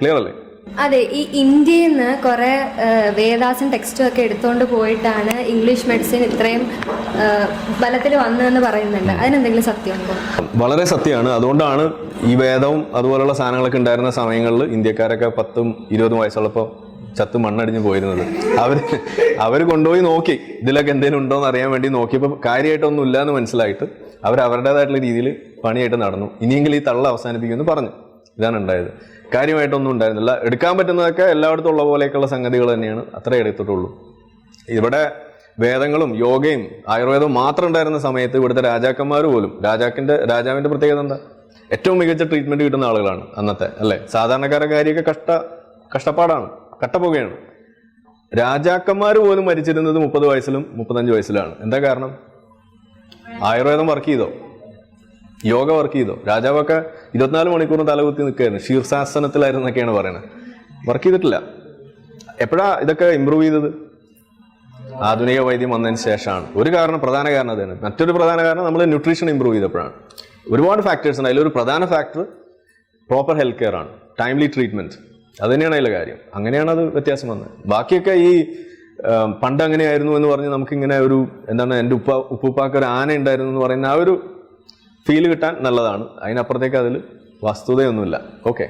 Clear അല്ലേ അതെ ഈ ഇന്ത്യയിൽ നിന്ന് കുറെ വേദാസൻ ടെക്സ്റ്റും ഒക്കെ എടുത്തുകൊണ്ട് പോയിട്ടാണ് ഇംഗ്ലീഷ് മെഡിസിൻ ഇത്രയും ബലത്തിൽ വന്നതെന്ന് പറയുന്നുണ്ട്. അതിനെന്തെങ്കിലും സത്യമുണ്ടോ? വളരെ സത്യമാണ്. അതുകൊണ്ടാണ് ഈ വേദവും അതുപോലുള്ള സാധനങ്ങളൊക്കെ ഉണ്ടായിരുന്ന സമയങ്ങളിൽ ഇന്ത്യക്കാരൊക്കെ പത്തും ഇരുപതും വയസ്സുള്ളപ്പോൾ ചത്ത് മണ്ണടിഞ്ഞു പോയിരുന്നത്. അവർ അവർ കൊണ്ടുപോയി നോക്കി. ഇതിലൊക്കെ എന്തെങ്കിലും ഉണ്ടോ എന്ന് അറിയാൻ വേണ്ടി നോക്കിയപ്പോൾ കാര്യമായിട്ടൊന്നും ഇല്ല എന്ന് മനസ്സിലായിട്ട് അവർ അവരുടേതായിട്ടുള്ള രീതിയിൽ പണിയായിട്ട് നടന്നു. ഇനിയെങ്കിലും ഈ തള്ള അവസാനിപ്പിക്കുമെന്ന് പറഞ്ഞു. ഇതാണ് ഉണ്ടായത്. കാര്യമായിട്ടൊന്നും ഉണ്ടായിരുന്നില്ല. എടുക്കാൻ പറ്റുന്നതൊക്കെ എല്ലായിടത്തും ഉള്ള പോലെയൊക്കെയുള്ള സംഗതികൾ തന്നെയാണ്. അത്രേ എടുത്തിട്ടുള്ളൂ. ഇവിടെ വേദങ്ങളും യോഗയും ആയുർവേദവും മാത്രം ഉണ്ടായിരുന്ന സമയത്ത് ഇവിടുത്തെ രാജാക്കന്മാർ പോലും രാജാക്കിന്റെ രാജാവിന്റെ പ്രത്യേകത എന്താ? ഏറ്റവും മികച്ച ട്രീറ്റ്മെന്റ് കിട്ടുന്ന ആളുകളാണ് അന്നത്തെ അല്ലേ? സാധാരണക്കാരെ കാര്യമൊക്കെ കഷ്ട കഷ്ടപ്പാടാണ് കട്ടപ്പുകയാണ്. രാജാക്കന്മാർ പോലും മരിച്ചിരുന്നത് മുപ്പത് വയസ്സിലും മുപ്പത്തഞ്ച് വയസ്സിലാണ്. എന്താ കാരണം? ആയുർവേദം വർക്ക് ചെയ്തോ? യോഗ വർക്ക് ചെയ്തോ. രാജാവൊക്കെ ഇരുപത്തിനാല് മണിക്കൂറും തലകുത്തി നിൽക്കുകയായിരുന്നു. ശീർഷാസനത്തിലായിരുന്നൊക്കെയാണ് പറയുന്നത് വർക്ക് ചെയ്തിട്ടില്ല. എപ്പോഴാ ഇതൊക്കെ ഇമ്പ്രൂവ് ചെയ്തത്? ആധുനിക വൈദ്യം വന്നതിന് ശേഷമാണ്. ഒരു കാരണം പ്രധാന കാരണം അതാണ് മറ്റൊരു പ്രധാന കാരണം നമ്മൾ ന്യൂട്രീഷൻ ഇമ്പ്രൂവ് ചെയ്തപ്പോഴാണ്. ഒരുപാട് ഫാക്ടേഴ്സ് ഉണ്ട്. അതിലൊരു പ്രധാന ഫാക്ടർ പ്രോപ്പർ ഹെൽത്ത് കെയർ ആണ്. ടൈംലി ട്രീറ്റ്മെന്റ് അത് തന്നെയാണ് അതിലെ കാര്യം. അങ്ങനെയാണ് അത് വ്യത്യാസം വന്നത്. ബാക്കിയൊക്കെ ഈ പണ്ട് അങ്ങനെയായിരുന്നു എന്ന് പറഞ്ഞ് നമുക്കിങ്ങനെ ഒരു എന്താണ് എന്റെ ഉപ്പ ഉപ്പുപ്പാക്ക് ഒരു ആന ഉണ്ടായിരുന്നു എന്ന് പറയുന്ന ആ ഒരു ഫീൽ കിട്ടാൻ നല്ലതാണ്. അതിനപ്പുറത്തേക്ക് അതിൽ വസ്തുതയൊന്നുമില്ല. ഓക്കെ